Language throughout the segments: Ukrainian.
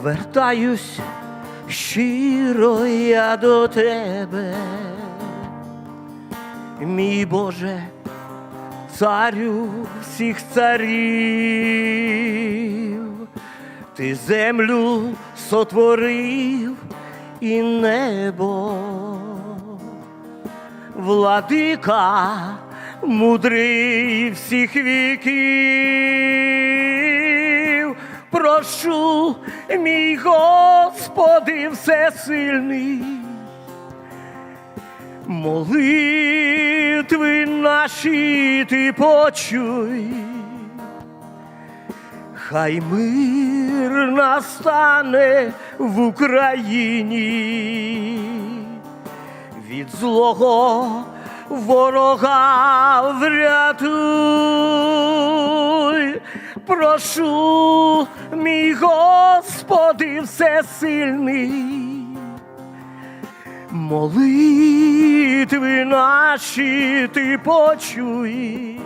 Звертаюсь щиро я до тебе, мій Боже, царю всіх царів, ти землю сотворив і небо, владика мудрий всіх віків, прошу, мій Господи всесильний, молитви наші ти почуй, хай мир настане в Україні. Від злого ворога врятуй, прошу, мій Господи всесильний, молитви наші ти почуй,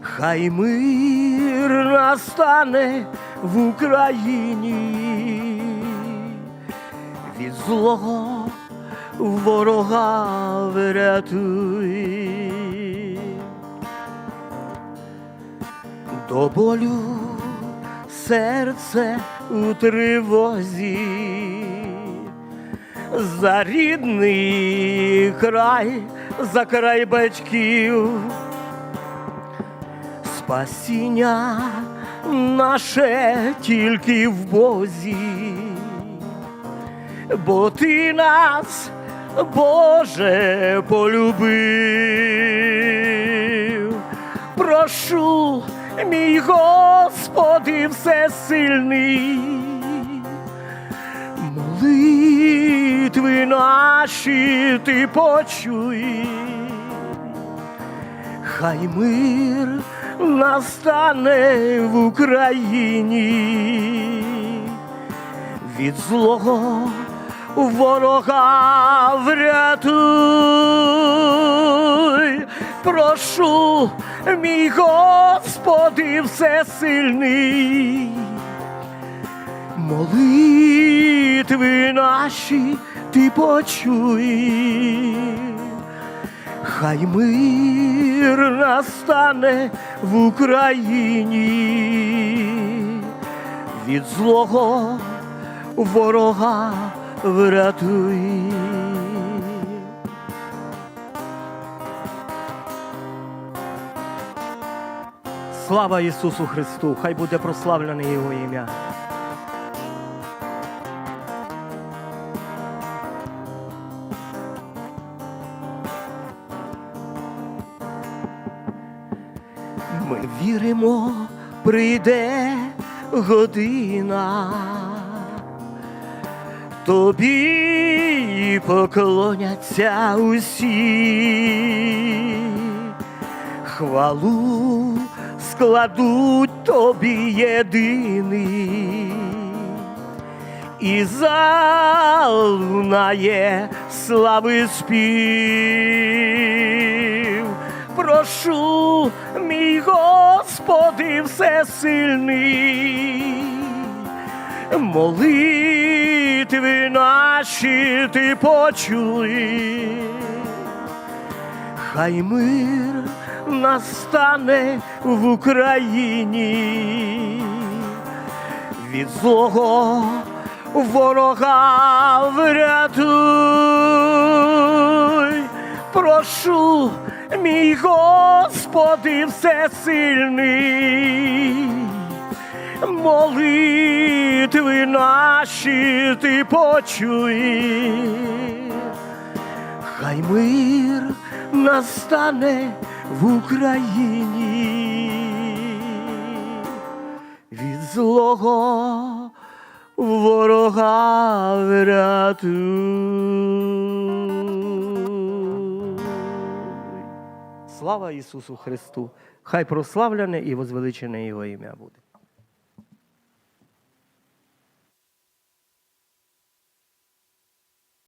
хай мир настане в Україні від злого ворога врятуй. До болю серце у тривозі, за рідний край, за край батьків, спасіння наше тільки в Бозі. Бо ти нас, Боже, полюбив. Прошу, мій Господи всесильний, молитви наші ти почуй. Хай мир настане в Україні. Від злого ворога врятуй, прошу, мій Господи всесильний, молитви наші ти почуй, хай мир настане в Україні. Від злого ворога врятуй. Слава Ісусу Христу! Хай буде прославлене Його ім'я. Ми віримо, прийде година, тобі поклоняться усі, хвалу складуть тобі єдиний, і залунає слави спів. Прошу, мій Господи всесильний, молитви наші ти почуй, хай мир настане в Україні. Від злого ворога врятуй, прошу, мій Господи всесильний, молитви наші ти почуй, хай мир настане в Україні від злого ворога врятуй. Слава Ісусу Христу! Хай прославлене і возвеличене Його ім'я буде.